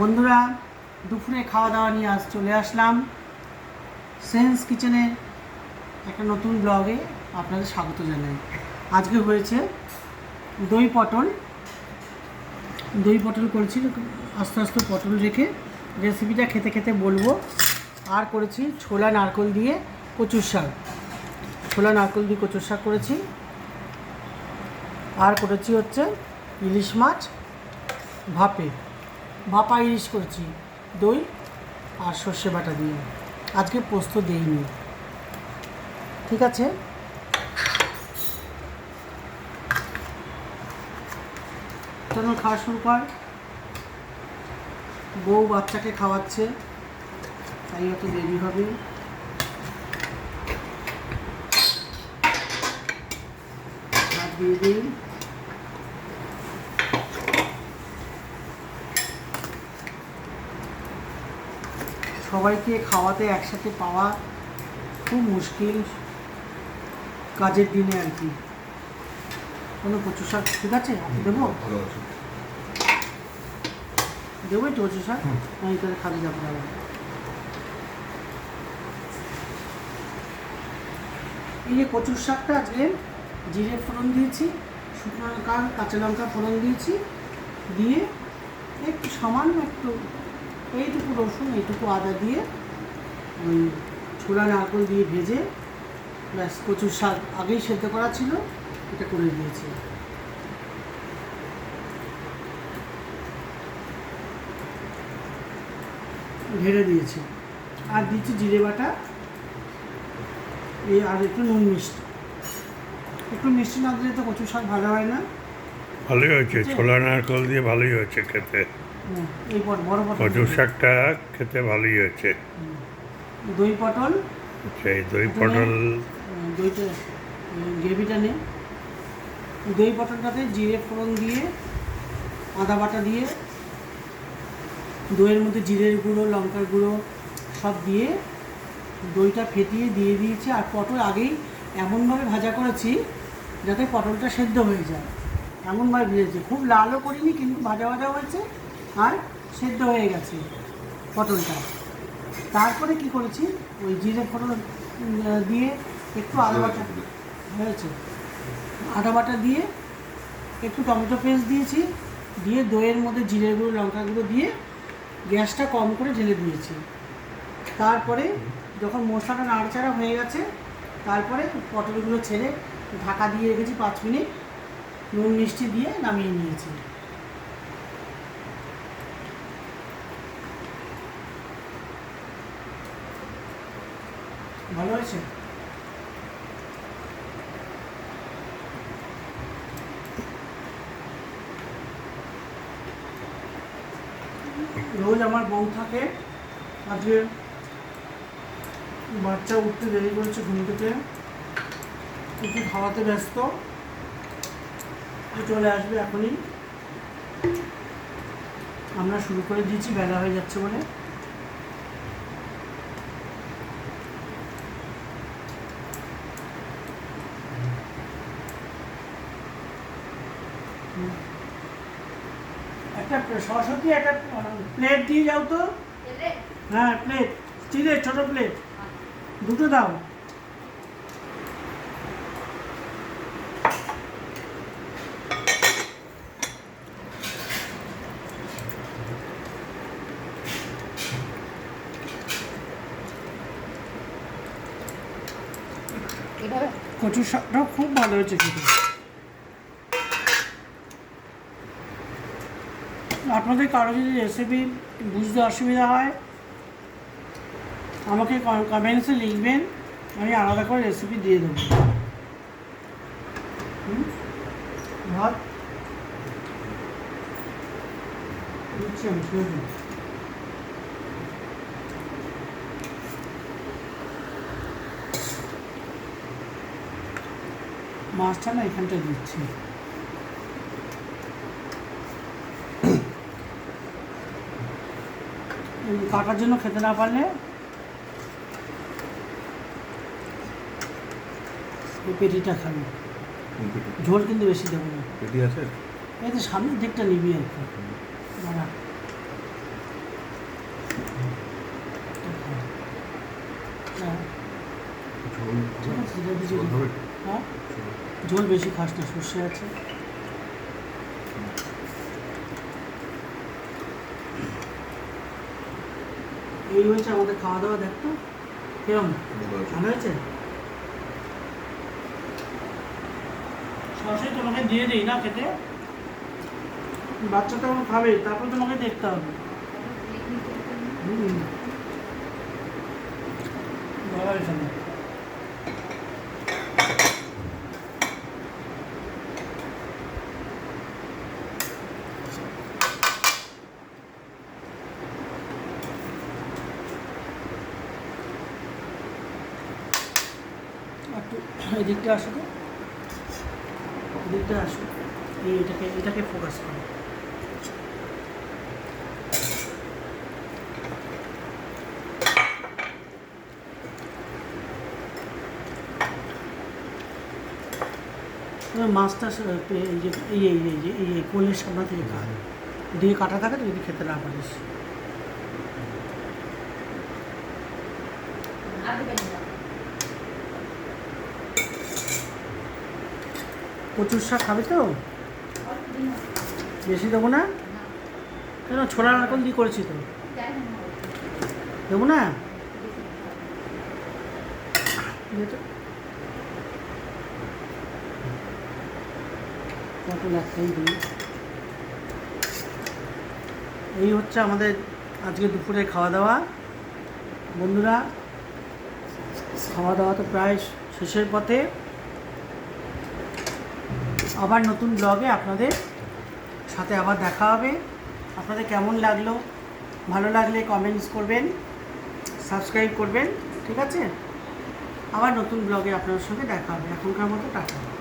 বন্ধুরা, দুপুরে খাওয়া দাওয়া নিয়ে আজ চলে আসলাম সেন্স কিচেনের একটা নতুন ব্লগে আপনাদের স্বাগত জানাই। আজকে হয়েছে দই পটল। দই পটল করেছি, আস্তে আস্তে পটল রেখে রেসিপিটা খেতে খেতে বলব। আর করেছি ছোলা নারকল দিয়ে কচুর শাক। ছোলা নারকল দিয়ে কচুর শাক করেছি। আর করেছি হচ্ছে ইলিশ মাছ ভাপে। ভাপা ইলিশ করেছি, দই আর সর্ষে বাটা দিয়ে। আজকে পোস্ত দিইনি। ঠিক আছে? চলো খাওয়া শুরু কর। বউ বাচ্চাকে খাওয়াচ্ছে, তাই অত দেরি হবে। দিয়ে দিই। সবাইকে খাওয়াতে একসাথে পাওয়া খুব মুশকিল কাজের দিনে আর কি। কোনো কচু শাক ঠিক আছে? দেবো? দেবো একটু কচু শাক? আমি তাহলে খালি যাব না এই যে কচুর শাকটা আজকে জিরে ফোড়ন দিয়েছি শুকনো লঙ্কা কাঁচা লঙ্কা ফোড়ন দিয়েছি দিয়ে একটু সামান্য একটু এইটুকু রসুন এইটুকু আদা দিয়ে ওই ছোলা নারকল দিয়ে ভেজে ব্যাস কচুর শাক আগেই সেদ্ধ করা ছিল এটা করে দিয়েছি। ঢেলে দিয়েছি। আর দিচ্ছি জিরে বাটা এই আর একটু নুন মিষ্টি। একটু মিষ্টি না দিলে তো কচু শাক ভালো হয় না। ভালোই হয়েছে? ছোলা নারকল দিয়ে ভালোই হয়েছে খেতে। কচুর শাকটা খেতে ভালোই হয়েছে। দই পটল। দই পটল দইটা গ্রেভিটা নে। দই পটলটাতে জিরে ফোড়ন দিয়ে আদা বাটা দিয়ে দইয়ের মধ্যে জিরের গুঁড়ো লঙ্কার গুঁড়ো সব দিয়ে দইটা ফেটিয়ে দিয়ে দিয়েছি। আর পটল আগেই এমনভাবে ভাজা করেছি যাতে পটলটা সেদ্ধ হয়ে যায়। এমনভাবে ভেজেছি। খুব লালও করিনি কিন্তু ভাজা ভাজা হয়েছে। আর সেদ্ধ হয়ে গেছে পটলটা। তারপরে কি করেছি? ওই জিরে ফোড়ন দিয়ে একটু আদা বাটা। হয়েছে। আদা বাটা দিয়ে একটু টমেটো পেস্ট দিয়েছি দিয়ে দইয়ের মধ্যে জিরে গুঁড়ো লঙ্কা গুঁড়ো দিয়ে গ্যাসটা কম করে ঢেলে দিয়েছি। তারপরে যখন মশলাটা নাড়াচাড়া হয়ে গেছে তারপরে পটলগুলো ছেড়ে ঢাকা দিয়ে রেখেছি পাঁচ মিনিট। নুন মিষ্টি দিয়ে নামিয়ে নিয়েছি। ভালো হয়েছে? রোজ আমার বউ থাকে, আজকে বাচ্চা উঠতে দেরি করেছে ঘুম থেকে একটু খাওয়াতে ব্যস্ত চলে আসবে এখনই। আমরা শুরু করে দিয়েছি, বেলা হয়ে যাচ্ছে বলে। একটা সরস্বতী একটা প্লেট দিয়ে যাও তো। হ্যাঁ প্লেট স্টিলের ছোট প্লেট দুটো দাও। কচুর শাকটাও খুব ভালো হয়েছে খেতে। আপনাদের কারও যদি রেসিপি বুঝতে অসুবিধা হয়, আমাকে কমেন্টসে লিখবেন, আমি আলাদা করে রেসিপি দিয়ে দেবো? ভাত? মাছটা না এখানটায় দিচ্ছি। কাটার জন্য খেতে না পারলে? পেটিটা খাবে। ঝোল কিন্তু বেশি দেবো না। পেটি আছে? এতে সামনের দিকটা নিবি আর কি। হ্যাঁ? ঝোল বেশি খাস না সর্ষে আছে। এই হয়েছে আমাদের খাওয়া দাওয়া দেখতো। কিরম ভালো। হয়েছে? সরাসরি তোমাকে দিয়ে দিই না খেতে? বাচ্চা তো এখন খাবে তারপর তোমাকে দেখতে হবে। হুম। ভালো হয়েছে একটু এদিকটা আসো তো। এদিকটা আসো। এই এটাকে এটাকে ফোকাস করো। মাছটা এই এই এই যে এই কোলের সামনে থেকে খা দিয়ে কাটা থাকে যদি খেতে না পারিস। প্রচুর শাক খাবে তো? বেশি দেবো না? কেন ছোলা নারকল দিয়ে করেছি তো? দেবো না? এই হচ্ছে আমাদের আজকে দুপুরে খাওয়া দাওয়া। বন্ধুরা, খাওয়া দাওয়া তো প্রায় শেষের পথে। আবার নতুন ব্লগে আপনাদের সাথে আবার দেখা হবে। আপনাদের কেমন লাগল? ভালো লাগলে কমেন্টস করবেন সাবস্ক্রাইব করবেন, ঠিক আছে? আবার নতুন ব্লগে আপনার সঙ্গে দেখা হবে। এখনকার মতো টাটা।